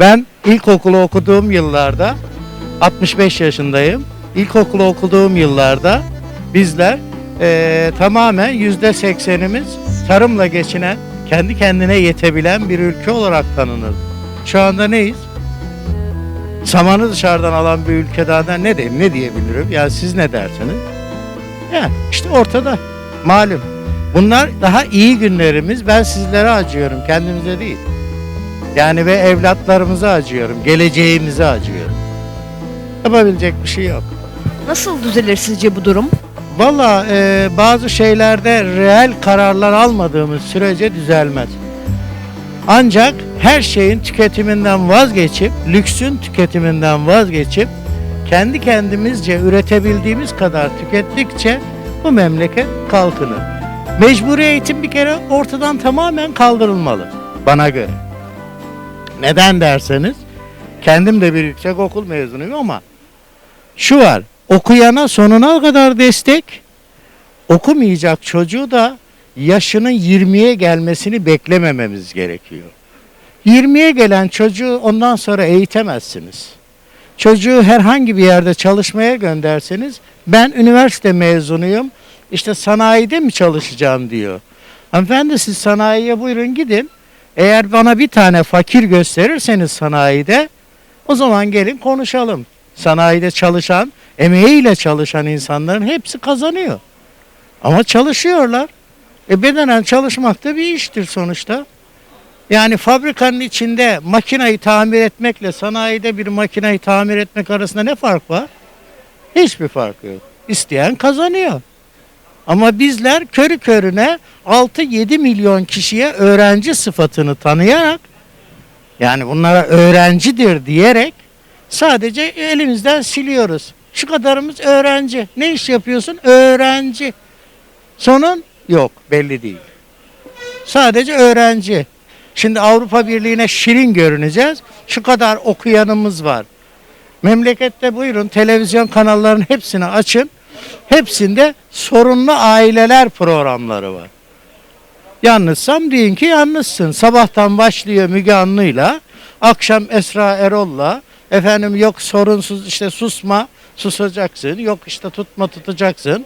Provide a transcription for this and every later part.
Ben ilkokulu okuduğum yıllarda 65 yaşındayım. İlkokulu okuduğum yıllarda bizler eee, tamamen yüzde seksenimiz tarımla geçinen, kendi kendine yetebilen bir ülke olarak tanınır. Şu anda neyiz? Samanı dışarıdan alan bir ülkeden de ne diyeyim, ne diyebilirim? Yani siz ne dersiniz? Yani işte ortada. Malum. Bunlar daha iyi günlerimiz. Ben sizlere acıyorum, kendimize değil. Yani ve evlatlarımıza acıyorum, geleceğimize acıyorum. Yapabilecek bir şey yok. Nasıl düzelir sizce bu durum? Valla e, bazı şeylerde reel kararlar almadığımız sürece düzelmez. Ancak her şeyin tüketiminden vazgeçip, lüksün tüketiminden vazgeçip, kendi kendimizce üretebildiğimiz kadar tükettikçe bu memleket kalkınır. Mecburi eğitim bir kere ortadan tamamen kaldırılmalı bana göre. Neden derseniz, kendim de bir yüksek okul mezunuyum ama şu var, okuyana sonuna kadar destek, okumayacak çocuğu da yaşının 20'ye gelmesini beklemememiz gerekiyor. 20'ye gelen çocuğu ondan sonra eğitemezsiniz. Çocuğu herhangi bir yerde çalışmaya gönderseniz ben üniversite mezunuyum işte sanayide mi çalışacağım diyor. Hanımefendi siz sanayiye buyurun gidin. Eğer bana bir tane fakir gösterirseniz sanayide o zaman gelin konuşalım. Sanayide çalışan, emeğiyle çalışan insanların hepsi kazanıyor. Ama çalışıyorlar. E bedenen çalışmak da bir iştir sonuçta. Yani fabrikanın içinde makinayı tamir etmekle sanayide bir makinayı tamir etmek arasında ne fark var? Hiçbir fark yok. İsteyen kazanıyor. Ama bizler körü körüne 6-7 milyon kişiye öğrenci sıfatını tanıyarak yani bunlara öğrencidir diyerek sadece elimizden siliyoruz. Şu kadarımız öğrenci. Ne iş yapıyorsun? Öğrenci. Sonun yok belli değil. Sadece öğrenci. Şimdi Avrupa Birliği'ne şirin görüneceğiz. Şu kadar okuyanımız var. Memlekette buyurun televizyon kanallarının hepsini açın. Hepsinde sorunlu aileler programları var. Yalnızsam deyin ki yalnızsın. Sabahtan başlıyor Müge Anlı'yla, akşam Esra Erol'la, efendim yok sorunsuz işte susma, susacaksın, yok işte tutma tutacaksın.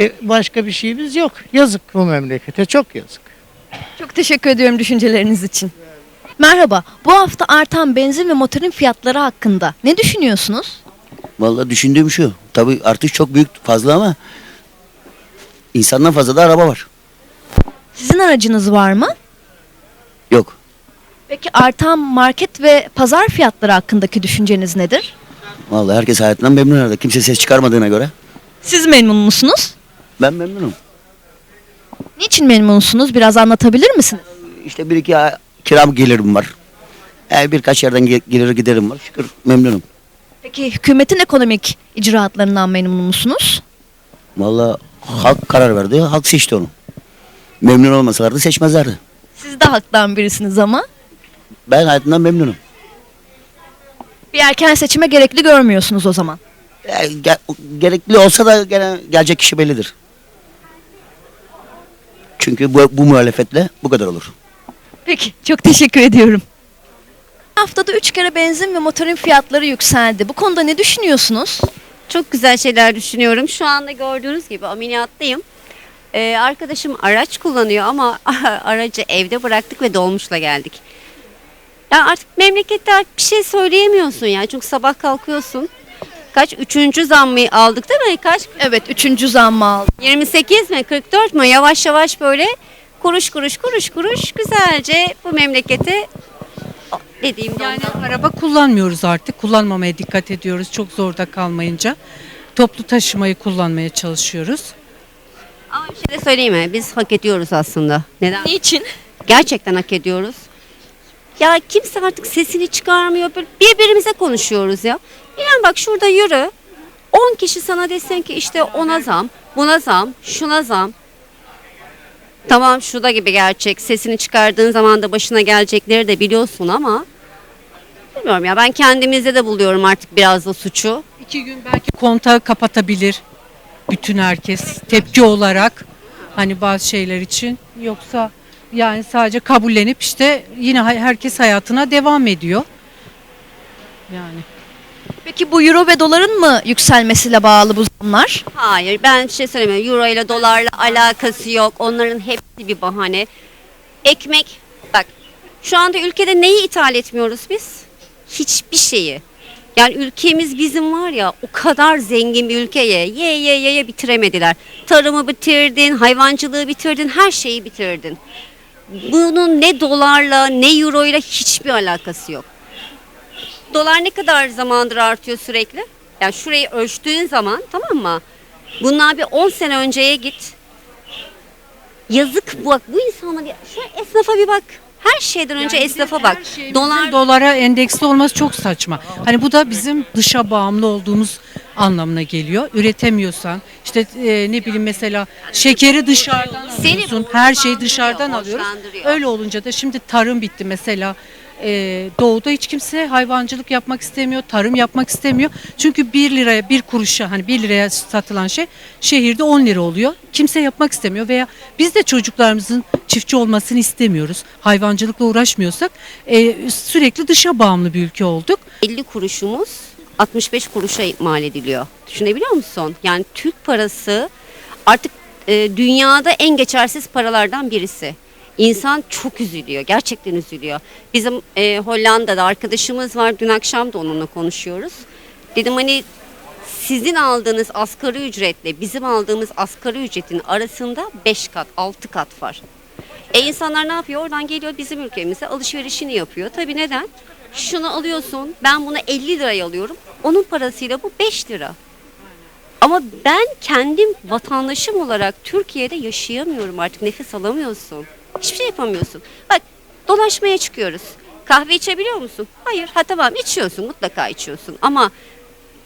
E, başka bir şeyimiz yok. Yazık bu memlekete, çok yazık. Çok teşekkür ediyorum düşünceleriniz için. Merhaba. Bu hafta artan benzin ve motorin fiyatları hakkında ne düşünüyorsunuz? Vallahi düşündüğüm şu. Tabii artış çok büyük fazla ama insandan fazla da araba var. Sizin aracınız var mı? Yok. Peki artan market ve pazar fiyatları hakkındaki düşünceniz nedir? Vallahi herkes hayatından memnun herhalde. Kimse ses çıkarmadığına göre. Siz memnun musunuz? Ben memnunum. Niçin memnunsunuz? Biraz anlatabilir misiniz? İşte bir iki kiram gelirim var. E, birkaç yerden ge- gelir giderim var. Şükür memnunum. Peki hükümetin ekonomik icraatlarından memnun musunuz? Vallahi halk karar verdi. Halk seçti onu. Memnun olmasalardı seçmezlerdi. Siz de halktan birisiniz ama Ben hayatımdan memnunum. bir erken seçime gerekli görmüyorsunuz o zaman. E, ge- gerekli olsa da gene gelecek kişi bellidir. Çünkü bu, bu muhalefetle bu kadar olur. Peki çok teşekkür ediyorum. Haftada 3 kere benzin ve motorin fiyatları yükseldi. Bu konuda ne düşünüyorsunuz? Çok güzel şeyler düşünüyorum. Şu anda gördüğünüz gibi ameliyattayım. Ee, arkadaşım araç kullanıyor ama aracı evde bıraktık ve dolmuşla geldik. Ya artık memlekette artık bir şey söyleyemiyorsun ya. Çünkü sabah kalkıyorsun. Kaç? Üçüncü zammı aldık değil mi? Kaç? Evet 3. zammı aldı. 28 mi? 44 mu? Yavaş yavaş böyle kuruş kuruş kuruş kuruş güzelce bu memlekete dediğim Yani araba kullanmıyoruz artık. Kullanmamaya dikkat ediyoruz çok zorda kalmayınca. Toplu taşımayı kullanmaya çalışıyoruz. Ama bir şey de söyleyeyim mi? Biz hak ediyoruz aslında. Neden? Niçin? Gerçekten hak ediyoruz. Ya kimse artık sesini çıkarmıyor. Böyle birbirimize konuşuyoruz ya. İnan bak şurada yürü. 10 kişi sana desen ki işte ona zam, buna zam, şuna zam. Tamam şu da gibi gerçek. Sesini çıkardığın zaman da başına gelecekleri de biliyorsun ama bilmiyorum ya ben kendimizde de buluyorum artık biraz da suçu. İki gün belki kontağı kapatabilir bütün herkes tepki olarak. Hani bazı şeyler için. Yoksa Yani sadece kabullenip işte yine herkes hayatına devam ediyor. Yani Peki bu euro ve doların mı yükselmesiyle bağlı bu zamlar? Hayır ben bir şey söylemiyorum. Euro ile dolarla alakası yok. Onların hepsi bir bahane. Ekmek bak şu anda ülkede neyi ithal etmiyoruz biz? Hiçbir şeyi. Yani ülkemiz bizim var ya o kadar zengin bir ülkeye ye ye ye ye bitiremediler. Tarımı bitirdin, hayvancılığı bitirdin, her şeyi bitirdin. Bunun ne dolarla ne euro ile hiçbir alakası yok. Dolar ne kadar zamandır artıyor sürekli? Yani şurayı ölçtüğün zaman tamam mı? Bundan bir 10 sene önceye git. Yazık bak bu insanlar şu esnafa bir bak. Her şeyden önce Yani esnafa bak. şeyimizin Dolar dolara endeksli olması çok saçma. Hani bu da bizim dışa bağımlı olduğumuz anlamına geliyor. Üretemiyorsan işte e, ne bileyim mesela şekeri dışarıdan alıyorsun. Her şeyi dışarıdan alıyoruz. Öyle olunca da şimdi tarım bitti mesela. E, doğuda hiç kimse hayvancılık yapmak istemiyor, tarım yapmak istemiyor. Çünkü 1 liraya, 1 kuruşa hani 1 liraya satılan şey şehirde 10 lira oluyor. Kimse yapmak istemiyor veya biz de çocuklarımızın çiftçi olmasını istemiyoruz. Hayvancılıkla uğraşmıyorsak e, sürekli dışa bağımlı bir ülke olduk. 50 kuruşumuz 65 kuruşa mal ediliyor. Düşünebiliyor musun? Yani Türk parası artık e, dünyada en geçersiz paralardan birisi. İnsan çok üzülüyor. Gerçekten üzülüyor. Bizim e, Hollanda'da arkadaşımız var. Dün akşam da onunla konuşuyoruz. Dedim hani sizin aldığınız asgari ücretle bizim aldığımız asgari ücretin arasında 5 kat 6 kat var. E insanlar ne yapıyor? Oradan geliyor bizim ülkemize alışverişini yapıyor. Tabii neden? Şunu alıyorsun ben bunu 50 liraya alıyorum. Onun parasıyla bu 5 lira. Ama ben kendim vatandaşım olarak Türkiye'de yaşayamıyorum artık nefes alamıyorsun. Hiçbir şey yapamıyorsun. Bak dolaşmaya çıkıyoruz. Kahve içebiliyor musun? Hayır. Ha tamam içiyorsun mutlaka içiyorsun ama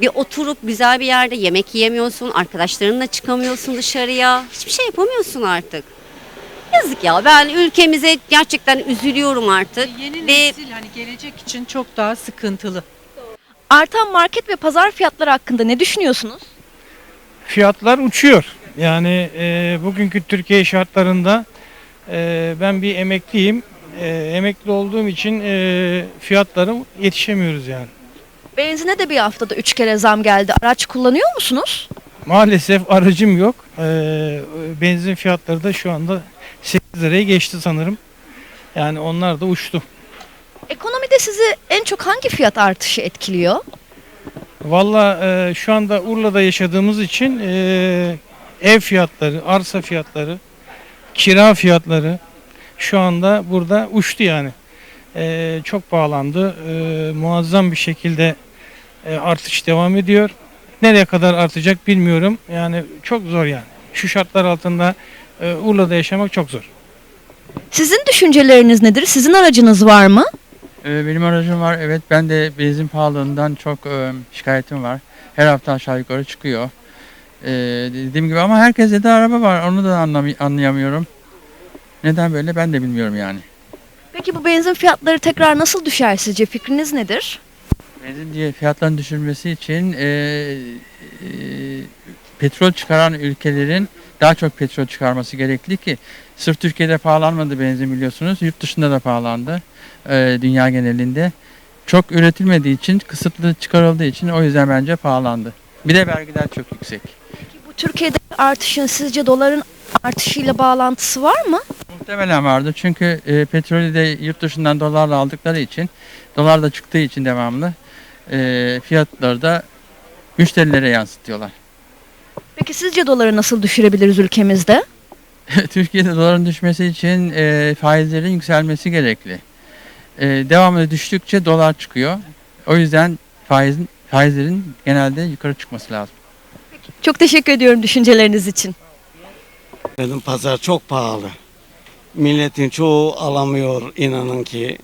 bir oturup güzel bir yerde yemek yiyemiyorsun, arkadaşlarınla çıkamıyorsun dışarıya. Hiçbir şey yapamıyorsun artık. Yazık ya ben ülkemize gerçekten üzülüyorum artık. Yeni Ve nesil hani gelecek için çok daha sıkıntılı. Artan market ve pazar fiyatları hakkında ne düşünüyorsunuz? fiyatlar uçuyor. Yani e, bugünkü Türkiye şartlarında e, ben bir emekliyim. E, emekli olduğum için e, fiyatlarım yetişemiyoruz yani. Benzine de bir haftada 3 kere zam geldi. Araç kullanıyor musunuz? Maalesef aracım yok. E, benzin fiyatları da şu anda 8 liraya geçti sanırım. Yani onlar da uçtu. Ekonomide sizi en çok hangi fiyat artışı etkiliyor? Valla e, şu anda Urla'da yaşadığımız için e, ev fiyatları, arsa fiyatları, kira fiyatları şu anda burada uçtu yani. E, çok pahalandı. E, muazzam bir şekilde e, artış devam ediyor. Nereye kadar artacak bilmiyorum. Yani çok zor yani. Şu şartlar altında e, Urla'da yaşamak çok zor. Sizin düşünceleriniz nedir? Sizin aracınız var mı? Ee, Benim aracım var. Evet ben de benzin pahalılığından çok e, şikayetim var. Her hafta aşağı yukarı çıkıyor. Ee, dediğim gibi ama herkeste de araba var. Onu da anlam- anlayamıyorum. Neden böyle ben de bilmiyorum yani. Peki bu benzin fiyatları tekrar nasıl düşer sizce? Fikriniz nedir? Benzin diye fiyatların düşürmesi için e, e, petrol çıkaran ülkelerin daha çok petrol çıkarması gerekli ki sırf Türkiye'de pahalanmadı benzin biliyorsunuz. Yurt dışında da pahalandı. e, dünya genelinde. Çok üretilmediği için, kısıtlı çıkarıldığı için o yüzden bence pahalandı. Bir de vergiler çok yüksek. Bu Türkiye'de artışın sizce doların artışıyla bağlantısı var mı? Muhtemelen vardı çünkü e, petrolü de yurt dışından dolarla aldıkları için, dolar da çıktığı için devamlı e, fiyatları da müşterilere yansıtıyorlar. Peki sizce doları nasıl düşürebiliriz ülkemizde? Türkiye'de doların düşmesi için e, faizlerin yükselmesi gerekli. E, devamlı düştükçe dolar çıkıyor. O yüzden faizin, faizlerin genelde yukarı çıkması lazım. Çok teşekkür ediyorum düşünceleriniz için. Benim pazar çok pahalı. Milletin çoğu alamıyor inanın ki.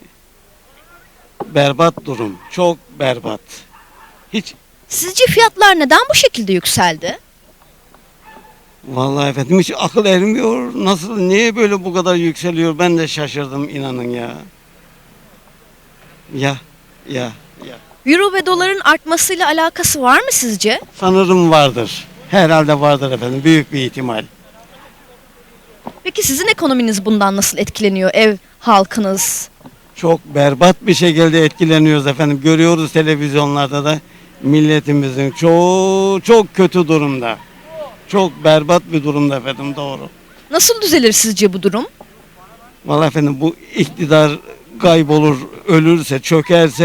Berbat durum. Çok berbat. Hiç Sizce fiyatlar neden bu şekilde yükseldi? vallahi efendim hiç akıl ermiyor. Nasıl niye böyle bu kadar yükseliyor? Ben de şaşırdım inanın ya. Ya ya ya. Euro ve doların artmasıyla alakası var mı sizce? Sanırım vardır. Herhalde vardır efendim. Büyük bir ihtimal. Peki sizin ekonominiz bundan nasıl etkileniyor? Ev halkınız? Çok berbat bir şekilde etkileniyoruz efendim. Görüyoruz televizyonlarda da milletimizin çok çok kötü durumda. Çok berbat bir durumda efendim doğru. Nasıl düzelir sizce bu durum? Vallahi efendim bu iktidar kaybolur, ölürse, çökerse,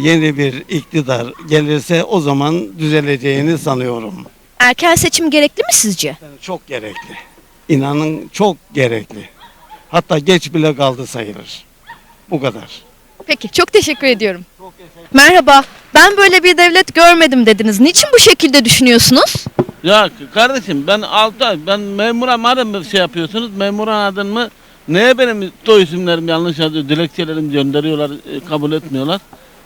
yeni bir iktidar gelirse o zaman düzeleceğini sanıyorum. Erken seçim gerekli mi sizce? Yani çok gerekli. İnanın çok gerekli. Hatta geç bile kaldı sayılır. Bu kadar. Peki çok teşekkür ediyorum. Merhaba. Ben böyle bir devlet görmedim dediniz. Niçin bu şekilde düşünüyorsunuz? Ya kardeşim ben 6 ay ben memura madem bir şey yapıyorsunuz memur anladın mı? Neye benim soy isimlerim yanlış yazıyor dilekçelerimi gönderiyorlar e, kabul etmiyorlar.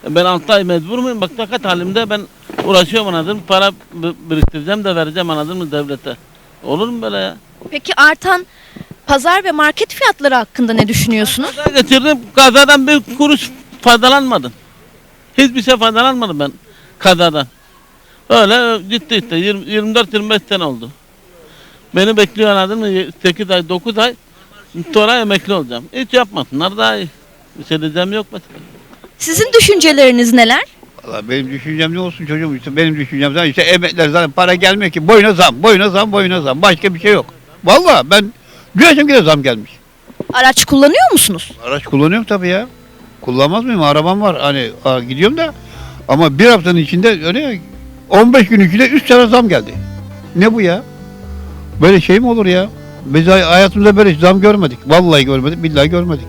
E, Ben 6 ay mecbur muyum? Bak sakat halimde ben uğraşıyorum anladın mı? Para bi- biriktireceğim de vereceğim anladın mı devlete. Olur mu böyle ya? Peki artan pazar ve market fiyatları hakkında ne düşünüyorsunuz? Kaza geçirdim kazadan bir kuruş faydalanmadım. Hiçbir şey faydalanmadım ben kazadan. Öyle gitti işte 24-25 sene oldu. Beni bekliyor anladın mı? 8 ay 9 ay sonra emekli olacağım. Hiç yapmasınlar daha iyi. Bir şey diyeceğim yok mesela. Sizin düşünceleriniz neler? Valla benim düşüncem ne olsun çocuğum işte benim düşüncem zaten işte emekler zaten para gelmiyor ki boyuna zam boyuna zam boyuna zam başka bir şey yok. Valla ben diyorsun ki de zam gelmiş. Araç kullanıyor musunuz? Araç kullanıyorum tabii ya. Kullanmaz mıyım? Arabam var hani gidiyorum da ama bir haftanın içinde öyle 15 gün içinde 3 tane zam geldi. Ne bu ya? Böyle şey mi olur ya? Biz hay- hayatımızda böyle zam görmedik. Vallahi görmedik, billahi görmedik.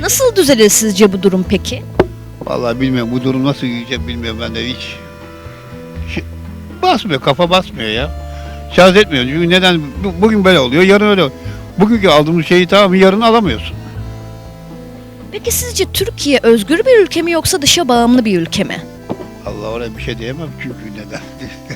Nasıl düzelir sizce bu durum peki? Vallahi bilmiyorum bu durum nasıl gidecek bilmiyorum ben de hiç. Şi- basmıyor kafa basmıyor ya. Şarj etmiyor. Çünkü neden Bu- bugün böyle oluyor yarın öyle oluyor. Bugünkü aldığımız şeyi tamam yarın alamıyorsun. Peki sizce Türkiye özgür bir ülke mi yoksa dışa bağımlı bir ülke mi? Allah oraya bir şey diyemem çünkü neden.